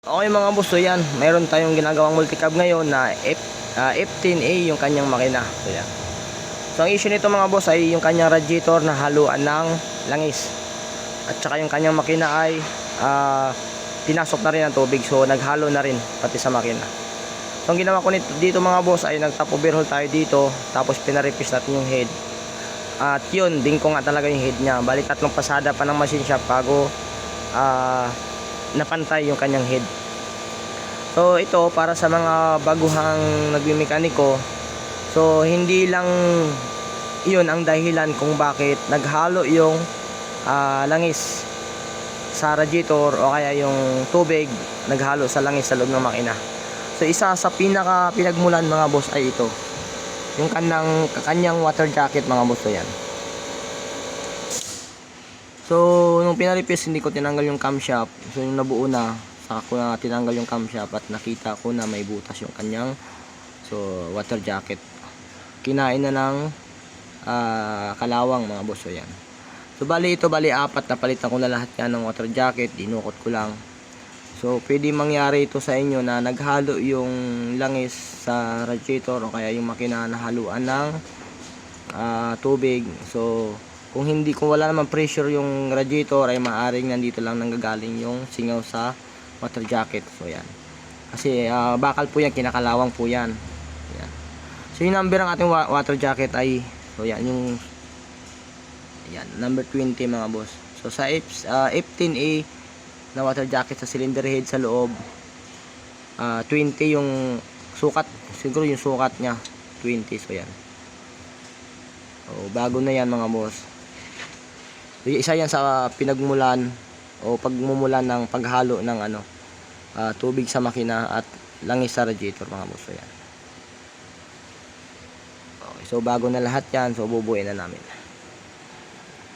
Okay mga boss, so yan, mayroon tayong ginagawang multicab ngayon na F, ah, F10A yung kanyang makina. So yan. So ang issue nito mga boss ay yung kanyang radiator na haluan ng langis. At saka yung kanyang makina ay ah, pinasok na rin ng tubig so naghalo na rin pati sa makina. So ang ginawa ko nito, dito mga boss ay nagtap overhaul tayo dito tapos pinarepis natin yung head. At yun, din ko nga talaga yung head niya. Bali tatlong pasada pa ng machine shop bago ah napantay yung kanyang head. So ito para sa mga baguhang nagmimekaniko. So hindi lang iyon ang dahilan kung bakit naghalo yung ah, langis sa radiator o kaya yung tubig naghalo sa langis sa loob ng makina. So isa sa pinaka pinagmulan mga boss ay ito. Yung kanang kanyang water jacket mga boss so yan. So, nung pinarepis, hindi ko tinanggal yung camshaft. So, yung nabuo na, saka ko na tinanggal yung camshaft at nakita ko na may butas yung kanyang so, water jacket. Kinain na ng ah, kalawang mga boss. Yan. So, bali ito, bali apat. Napalitan ko na lahat yan ng water jacket. Dinukot ko lang. So, pwede mangyari ito sa inyo na naghalo yung langis sa radiator o kaya yung makina na haluan ng ah, tubig. So, kung hindi kung wala naman pressure yung radiator ay maaring nandito lang nanggagaling yung singaw sa water jacket. So yan. Kasi ah, bakal po yan, kinakalawang po yan. Yan. So yung number ng ating wa- water jacket ay so yan yung yan, number 20 mga boss. So sa F, ah, F10A na water jacket sa cylinder head sa loob ah 20 yung sukat, siguro yung sukat niya 20 so yan. So, bago na yan mga boss. Isa yan sa pinagmulan o pagmumulan ng paghalo ng ano ah, tubig sa makina at langis sa radiator mga boss. Yan. Okay, so bago na lahat yan, so bubuin na namin.